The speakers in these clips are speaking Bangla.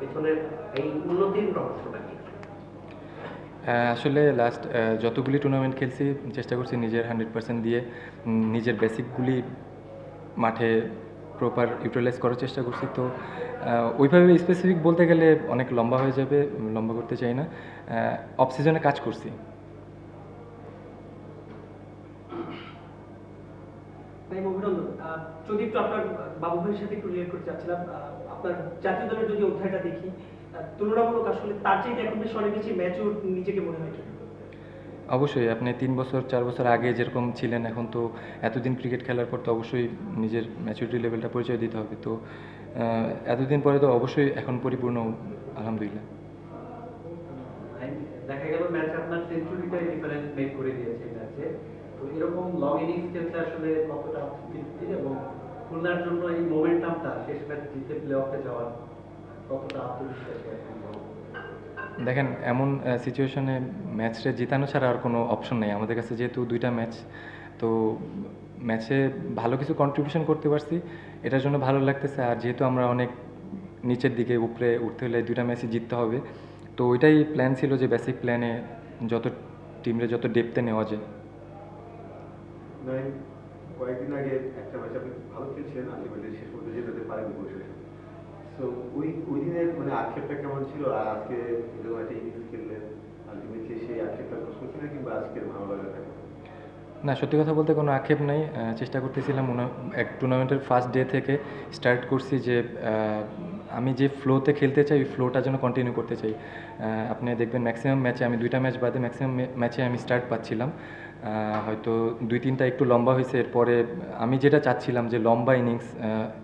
পেছনের এই উন্নতির রহস্যটা কি? আসলে লাস্ট যতগুলি টুর্নামেন্ট খেলছি চেষ্টা করছি নিজের হান্ড্রেড পার্সেন্ট দিয়ে নিজের বেসিকগুলি মাঠে প্রপার ইউটিলাইজ করার চেষ্টা করছি। তো ওইভাবে স্পেসিফিক বলতে গেলে অনেক লম্বা হয়ে যাবে লম্বা করতে চাই না। অফ সিজনে কাজ করছি। যদি একটু আপনার বাবু ভাইয়ের সাথে একটু রিলেট করতে চাচ্ছিলাম আপনার জাতীয় দলের যদি অধ্যায়টা দেখি তুলনামূলক আসলে তার চাইতে এখন বেশ অনেক বেশি ম্যাচিউর নিজেকে মনে হয় অবশ্যই আপনি তিন বছর চার বছর আগে যেরকম ছিলেন এখন তো এতদিন ক্রিকেট খেলার পর তো অবশ্যই নিজের ম্যাচুরিটি লেভেলটা পরিচয় দিতে হবে। তো এতদিন পরে তো অবশ্যই এখন পরিপূর্ণ আলহামদুলিল্লাহ। দেখা গেল ম্যাচে আপনার সেঞ্চুরিটাই ডিফারেন্স মেক করে দিয়েছে ম্যাচে তো এরকম লং ইনিংস খেলতে আসলে কতটা এবং খুলনার জন্য এই মোমেন্টামটা শেষ ম্যাচ প্লে অফে যাওয়ার কতটা আত্মবিশ্বাসী এখন দেখেন এমন সিচুয়েশনে ম্যাচটা জিতানো ছাড়া আর কোনো অপশন নেই। আমাদের কাছে যেহেতু দুইটা ম্যাচ তো ম্যাচে ভালো কিছু কন্ট্রিবিউশন করতে পারছি। এটার জন্য ভালো লাগতেছে। আর যেহেতু আমরা অনেক নিচের দিকে উপরে উঠতে হলে দুইটা ম্যাচই জিততে হবে। তো ওইটাই প্ল্যান ছিল যে বেসিক প্ল্যানে যত টিমরে যত ডেপতে নেওয়া যায়। কয়েকদিন আগে একটা ম্যাচ আপনি ভালো খেলছিলেন আলটিমেটলি শেষ পর্যন্ত জেতাতে পারেনি সো ওই ওই দিনের মানে আক্ষেপটা কেমন ছিল আর আজকে এরকম একটা ইনিংস খেললেন আলটিমেটলি সেই আক্ষেপটা প্রশ্ন ছিল কিংবা আজকের ভালো লাগাটা? না, সত্যি কথা বলতে কোনো আক্ষেপ নাই। চেষ্টা করতেছিলাম এক টুর্নামেন্টের ফার্স্ট ডে থেকে স্টার্ট করছি যে আমি যে ফ্লোতে খেলতে চাই, ওই ফ্লোটা যেন কন্টিনিউ করতে চাই। আপনি দেখবেন ম্যাক্সিমাম ম্যাচে আমি, দুইটা ম্যাচ বাদে ম্যাক্সিমাম ম্যাচে আমি স্টার্ট পাচ্ছিলাম। হয়তো দুই, তিনটা একটু লম্বা হয়েছে। এরপরে আমি যেটা চাচ্ছিলাম যে লম্বা ইনিংস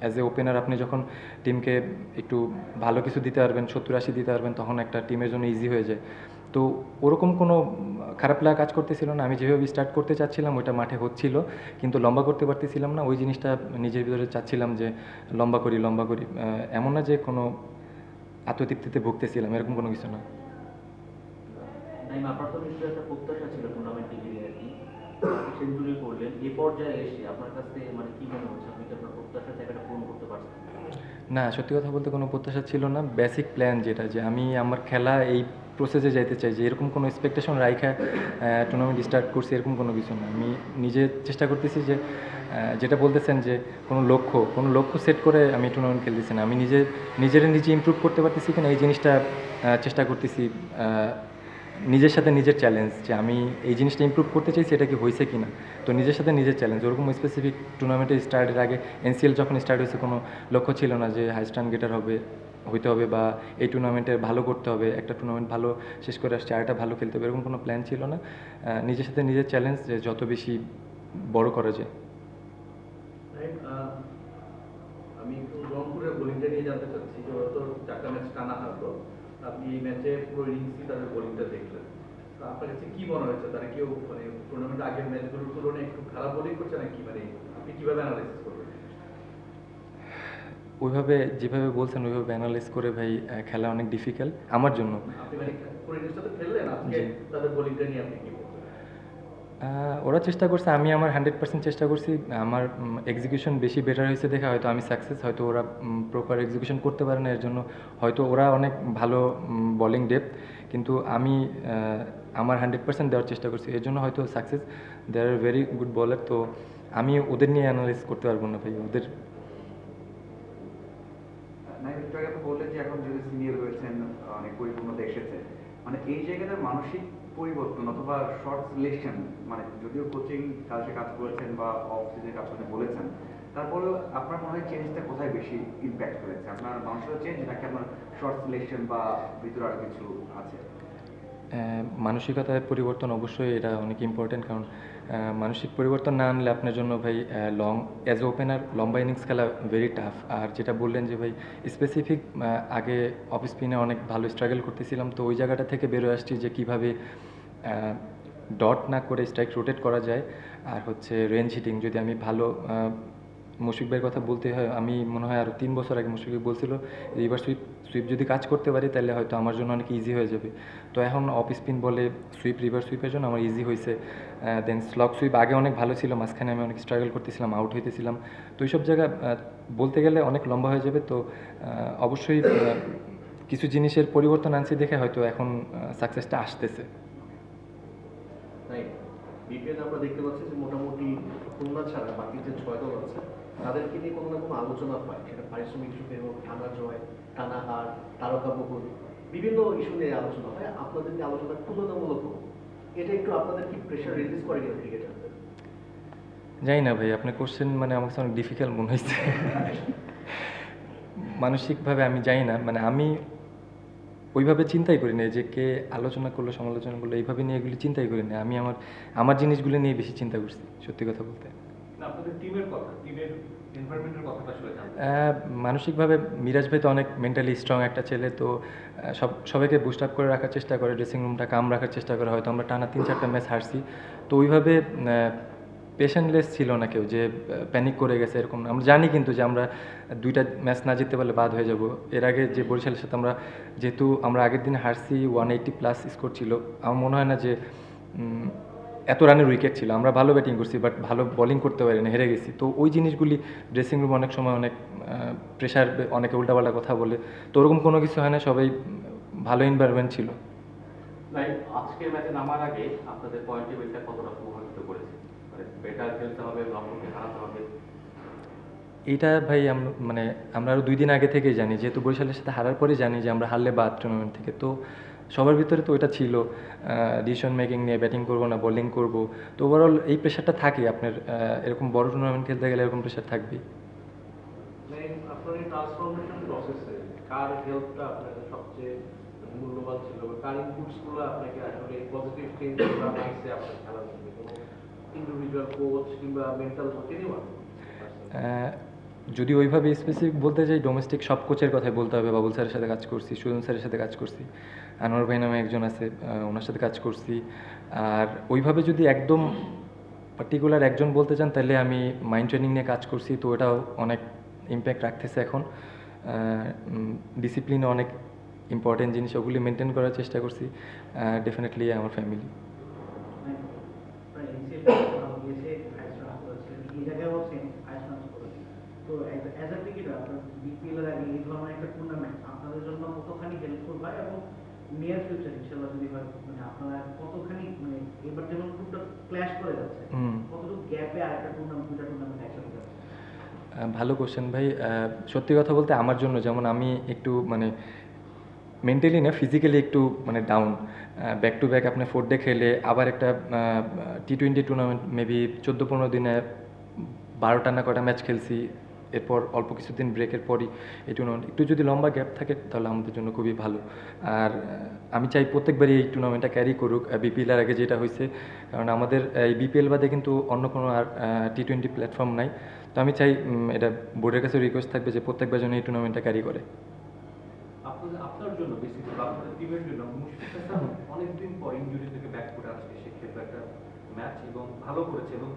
অ্যাজ এ ওপেনার আপনি যখন টিমকে একটু ভালো কিছু দিতে পারবেন, সত্তর, আশি দিতে পারবেন, তখন একটা টিমের জন্য ইজি হয়ে যায়। তো ওরকম কোনো খারাপ লাগা কাজ করতেছিল না। আমি যেভাবে স্টার্ট করতে চাচ্ছিলাম ওইটা মাঠে হচ্ছিল। কিন্তু লম্বা করতে পারতেছিলাম না। ওই জিনিসটা নিজের ভিতরে চাচ্ছিলাম যে লম্বা করি লম্বা করি। এমন না যে কোনো আত্মতৃপ্তিতে ভুগতেছিলাম। এরকম কোনো কিছু না। মানে না সত্যি কথা বলতে কোনো প্রত্যাশা ছিল না। বেসিক প্ল্যান যেটা যে আমি আমার খেলা এই প্রসেসে যাইতে চাই যে এরকম কোনো এক্সপেকটেশন রাইখা টুর্নামেন্ট স্টার্ট করছি এরকম কোনো কিছু না। আমি নিজে চেষ্টা করতেছি যে যেটা বলতেছেন যে কোনো লক্ষ্য কোনো লক্ষ্য সেট করে আমি টুর্নামেন্ট খেলতেছি না। আমি নিজে, নিজের নিজে ইম্প্রুভ করতে পারতেছি কিনা এই জিনিসটা চেষ্টা করতেছি নিজের সাথে নিজের চ্যালেঞ্জ যে আমি এই জিনিসটা ইমপ্রুভ করতে চাইছি এটা কি হয়েছে কি না তো নিজের সাথে নিজের চ্যালেঞ্জ ওরকম স্পেসিফিক টুর্নামেন্টে স্টার্টের আগে এনসিএল যখন স্টার্ট হয়েছে, কোনো লক্ষ্য ছিল না যে হাই স্টান গেটার হবে, হইতে হবে বা এই টুর্নামেন্টে ভালো করতে হবে, একটা টুর্নামেন্ট ভালো শেষ করে আসছে, আরেকটা ভালো খেলতে হবে, এরকম কোনো প্ল্যান ছিল না? নিজের সাথে নিজের চ্যালেঞ্জ যে যত বেশি বড় করা যায়। আমি একটু রংপুরের বোলিংটা নিয়ে জানতে চাচ্ছি যে চারটা ম্যাচ টানা হারলো আপনি এই ম্যাচে পুরো ইনিংসই তাদের বোলিংটা দেখলেন। আপনার কাছে কি মনে হয়েছে? তারা কেউ মানে টুর্নামেন্ট আগের ম্যাচগুলোর তুলনায় একটু খারাপ বোলিং করছে নাকি? মানে আপনি কীভাবে অ্যানালাইসিস করবেন? ওইভাবে যেভাবে বলছেন ওইভাবে অ্যানালাইজ করে ভাই খেলা অনেক ডিফিকাল্ট আমার জন্য। আপনি মানে খেললেন? আজকে তাদের বোলিংটা নিয়ে আপনি কি ওরা চেষ্টা করছে, আমি আমার হান্ড্রেড পার্সেন্ট চেষ্টা করছি, আমার এক্সিকিউশন বেশি বেটার হয়েছে দেখে হয়তো আমি সাকসেস হয়তো ওরা প্রপার এক্সিকিউশন করতে পারে না, এর জন্য হয়তো ওরা অনেক ভালো বলিং ডেপ কিন্তু আমি আমার হান্ড্রেড পার্সেন্ট দেওয়ার চেষ্টা করছি, এর জন্য হয়তো success they are very good বলার তো আমি ওদের নিয়ে অ্যানালাইজ করতে পারব না ভাই, ওদের। মানে এই জায়গাটা মানসিক পরিবর্তন অথবা শর্ট সিলেকশন মানে যদিও কোচিং কাজে কাজ করেছেন বা অফ সিজনে কাজ করতে বলেছেন, তারপরেও আপনার মনে হয় চেঞ্জটা কোথায় বেশি ইম্প্যাক্ট করেছে? আপনার মানসিক চেঞ্জ নাকি আপনার শর্ট সিলেকশন বা ভিতরে আর কিছু আছে? মানসিকতার পরিবর্তন অবশ্যই এটা অনেক ইম্পর্টেন্ট কারণ মানসিক পরিবর্তন না আনলে আপনার জন্য ভাই লং অ্যাজ এ ওপেনার লম্বা ইনিংস খেলা ভেরি টাফ আর যেটা বললেন যে ভাই স্পেসিফিক আগে অফ স্পিনে অনেক ভালো স্ট্রাগল করতেছিলাম, তো ওই জায়গাটা থেকে বেরোয় আসছি যে কীভাবে ডট না করে স্ট্রাইক রোটেট করা যায়। আর হচ্ছে রেঞ্জ হিটিং যদি আমি ভালো আহ, মুশফিক ভাইয়ের কথা বলতে হয় আমি মনে হয় আরও তিন বছর আগে মুশফিক ভাই বলছিল রিভার সুইপ সুইপ যদি কাজ করতে পারি তাহলে হয়তো আমার জন্য অনেক ইজি হয়ে যাবে। তো এখন অফ স্পিন বলে সুইপ রিভার সুইপের জন্য আমার ইজি হয়েছে। দেন স্লক সুইপ আগে অনেক ভালো ছিল মাঝখানে আমি অনেক স্ট্রাগল করতেছিলাম আউট হইতেছিলাম। তো এইসব জায়গা বলতে গেলে অনেক লম্বা হয়ে যাবে। তো অবশ্যই কিছু জিনিসের পরিবর্তন আনছি দেখে হয়তো এখন সাকসেসটা আসতেছে। তাই বিপিএল আমরা দেখতে পাচ্ছি যে মোটামুটি খুলনা ছাড়া বাকি যে ছয় দল আছে তাদেরকে নিয়ে কোনো না কোনো আলোচনা হয়। সেটা পারিশ্রমিক ইস্যুতে হোক টানা জয় টানা হার তারকা বহুল বিভিন্ন ইস্যু নিয়ে আলোচনা হয়। আপনাদের নিয়ে আলোচনা তুলনামূলক। এটা একটু আপনাদের কি প্রেশার রিলিজ করে কিনা ক্রিকেটারদের জানি না ভাই আপনার কোশ্চেন মানে আমার কাছে অনেক ডিফিকাল্ট মনে হয়েছে মানসিকভাবে আমি জানি না মানে আমি ওইভাবে চিন্তাই করি না যে কে আলোচনা করল সমালোচনা করল এইভাবে নিয়ে এগুলি চিন্তাই করি না আমি আমার আমার জিনিসগুলো নিয়ে বেশি চিন্তা করছি সত্যি কথা বলতে। মানসিকভাবে মিরাজ ভাই তো অনেক মেন্টালি স্ট্রং একটা ছেলে তো সব সবাইকে বুস্ট আপ করে রাখার চেষ্টা করে ড্রেসিং রুমটা কাম রাখার চেষ্টা করে হয়তো আমরা টানা তিন চারটা ম্যাচ হারছি। তো ওইভাবে পেশেন্টলেস ছিল না কেউ যে প্যানিক করে গেছে এরকম। আমরা জানি কিন্তু যে আমরা দুইটা ম্যাচ না জিততে পারলে বাদ হয়ে যাব। এর আগে যে বরিশালের সাথে আমরা যেহেতু আমরা আগের দিন হারছি ওয়ান এইট্টি প্লাস স্কোর ছিল, আমার মনে হয় না যে এত রানের উইকেট ছিল। আমরা ভালো ব্যাটিং করছি বাট ভালো বোলিং করতে পারি না হেরে গেছি। তো ওই জিনিসগুলি ড্রেসিং রুম অনেক সময় অনেক প্রেশার অনেকে উল্টাপাল্টা কথা বলে। তো ওরকম কোনো কিছু হয় না, সবাই ভালো এনভায়রনমেন্ট ছিল। আজকের ম্যাচে নামার আগে আপনাদের পয়েন্ট বেটার খেলতে হবে রংপুরকে হারাতে হবে। এইটা ভাই আমরা মানে আমরা আরও দুই দিন আগে থেকেই জানি যেহেতু বরিশালের সাথে হারার পরে জানি যে আমরা হারলে বাদ টুর্নামেন্ট থেকে। তো সবার ভিতরে তো ওইটা ছিল ডিসিশন মেকিং নিয়ে ব্যাটিং করব না বোলিং করব। তো ওভারঅল এই প্রেশারটা থাকে আপনার এরকম বড় টুর্নামেন্ট খেলতে গেলে এরকম প্রেশার থাকবেই কার হেল্পটা আপনার সবচেয়ে মূল্যবান ছিল? বা কার ইনপুটসগুলো আপনাকে আসলে পজিটিভ চেঞ্জ করা হয়েছে আপনার খেলার মধ্যে কোনো ইন্ডিভিজুয়াল কোচ কিংবা মেন্টাল যদি ওইভাবে স্পেসিফিক বলতে চাই ডোমেস্টিক সব কোচের কথাই বলতে হবে। বাবুল স্যারের সাথে কাজ করছি, সুজন স্যারের সাথে কাজ করছি, আনোয়ার ভাই নামে একজন আছে ওনার সাথে কাজ করছি। আর ওইভাবে যদি একদম পার্টিকুলার একজন বলতে চান, তাহলে আমি মাইন্ড ট্রেনিং নিয়ে কাজ করছি। তো ওটাও অনেক ইম্প্যাক্ট রাখতেছে এখন। ডিসিপ্লিনে অনেক ইম্পর্টেন্ট জিনিস, ওগুলি মেনটেন করার চেষ্টা করছি। ডেফিনেটলি আমার ফ্যামিলি তো অ্যাজ আ ক্রিকেটার আপনার বিপিএল আগে এই ধরনের একটা টুর্নামেন্ট আপনাদের জন্য কতখানি হেল্পফুল হয় এবং নিয়ার ফিউচার ইনশাল্লাহ যদি হয় মানে আপনারা কতখানি মানে এবার যেমন খুবটা ক্ল্যাশ করে যাচ্ছে হুম। কতটুকু গ্যাপে আর একটা টুর্নামেন্ট দুটা টুর্নামেন্ট একসাথে যাচ্ছে? ভালো কোশ্চেন ভাই। সত্যি কথা বলতে আমার জন্য যেমন আমি একটু মানে মেন্টালি না ফিজিক্যালি একটু মানে ডাউন ব্যাক টু ব্যাক আপনি ফোর ডে খেলে আবার একটা টি টোয়েন্টি টুর্নামেন্ট মেবি চোদ্দ পনেরো দিনে বারোটা না কটা ম্যাচ খেলছি। এরপর অল্প কিছুদিন ব্রেকের পরই এই টুর্নামেন্ট একটু যদি লম্বা গ্যাপ থাকে, তাহলে আমাদের জন্য খুবই ভালো। আর আমি চাই প্রত্যেকবারই এই টুর্নামেন্টটা ক্যারি করুক বিপিএল এর আগে যেটা হয়েছে। কারণ আমাদের এই বিপিএল বাদে কিন্তু অন্য কোনো আর টি টোয়েন্টি প্ল্যাটফর্ম নাই। তো আমি চাই এটা বোর্ডের কাছে রিকোয়েস্ট থাকবে যে প্রত্যেকবার যেন এই টুর্নামেন্টটা ক্যারি করে। জন্য জন্য অনেকদিন পর ইনজুরি থেকে ব্যাক করে সে একটা ম্যাচ এবং ভালো করেছে এবং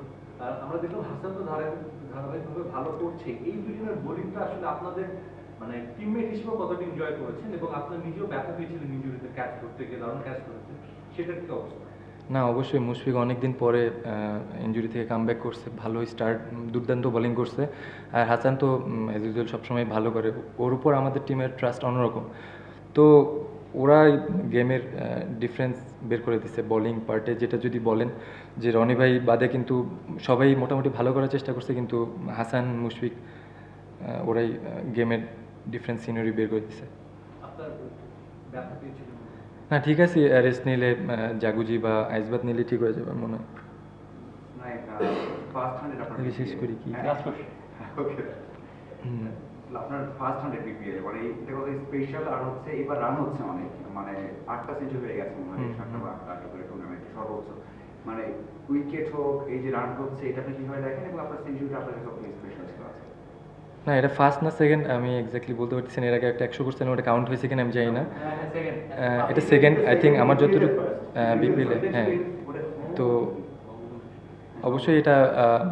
আমরা দেখলাম হাসান তো ধারাবাহিকভাবে ভালো করছে। এই দুজনের বোলিংটা আসলে আপনাদের মানে টিমমেট হিসেবে কতটা এনজয় করেছেন এবং আপনার নিজেও ইনজুরিতে ক্যাচ করতে গিয়ে, দারুণ ক্যাচ করেছেন। সেটার কি অবস্থা? না, অবশ্যই মুশফিক অনেকদিন পরে ইঞ্জুরি থেকে কামব্যাক করছে, ভালো স্টার্ট দুর্দান্ত বোলিং করছে। আর হাসান তো অ্যাজ ইউজুয়াল সবসময় ভালো করে। ওর উপর আমাদের টিমের ট্রাস্ট অন্যরকম। তো ওরা গেমের ডিফারেন্স বের করে দিচ্ছে বোলিং পার্টে যেটা যদি বলেন যে রনি ভাই বাদে কিন্তু সবাই মোটামুটি ভালো করার চেষ্টা করছে কিন্তু হাসান মুশফিক ওরাই গেমের ডিফারেন্স সিনারি বের করে পেয়েছিলেন না ঠিক আছে রেস্ট নিলে জাগুজি বা আইসবাদ নিলে ঠিক হয়ে যাবে মনে হয়। বিশেষ শেষ কি? আপনার ফার্স্ট হান্ড্রেড বিপিএল মানে এটা কত স্পেশাল আর হচ্ছে এবার রান হচ্ছে অনেক মানে আটটা সেঞ্চুরি হয়ে গেছে মনে হয় সাতটা বা আটটা আটটা করে টুর্নামেন্টে সর্বোচ্চ। মানে উইকেট হোক এই যে রান হচ্ছে এটা আপনি কীভাবে দেখেন এবং আপনার সেঞ্চুরিটা আপনার কাছে কতটা স্পেশাল ছিল আছে না এটা ফার্স্ট না সেকেন্ড আমি এক্স্যাক্টলি বলতে পারতেছি না এর আগে একটা একশো করছিলাম ওটা কাউন্ট হয়েছে কিনা আমি জানি না। আহ, এটা সেকেন্ড আই থিঙ্ক আমার যতটুকু বিপিএলে হ্যাঁ। তো অবশ্যই এটা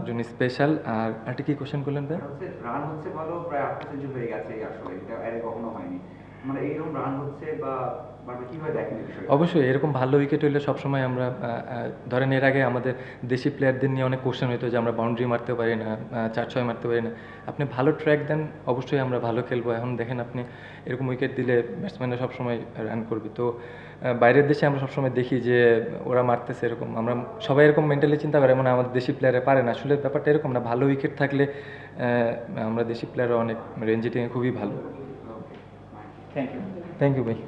জন্য স্পেশাল আর একটা কি কোশ্চেন করলেন হচ্ছে রান হচ্ছে ভালো প্রায় আট সেঞ্চুরি হয়ে গেছে আসলে, এটা কখনো হয়নি। মানে এইরকম রান হচ্ছে বা বিষয়টা? অবশ্যই এরকম ভালো উইকেট হইলে সবসময় আমরা ধরেন এর আগে আমাদের দেশি প্লেয়ারদের নিয়ে অনেক কোশ্চেন হতো যে আমরা বাউন্ডারি মারতে পারি না চার ছয় মারতে পারি না। আপনি ভালো ট্র্যাক দেন অবশ্যই আমরা ভালো খেলব। এখন দেখেন আপনি এরকম উইকেট দিলে ব্যাটসম্যানরা সবসময় রান করবে। তো বাইরের দেশে আমরা সবসময় দেখি যে ওরা মারতেছে এরকম। আমরা সবাই এরকম মেন্টালি চিন্তা করে মানে আমাদের দেশি প্লেয়ারে পারে না। আসলে ব্যাপারটা এরকম না। ভালো উইকেট থাকলে আমরা দেশি প্লেয়াররা অনেক রেঞ্জিটিংয়ে খুবই ভালো। থ্যাংক ইউ থ্যাংক ইউ ভাই।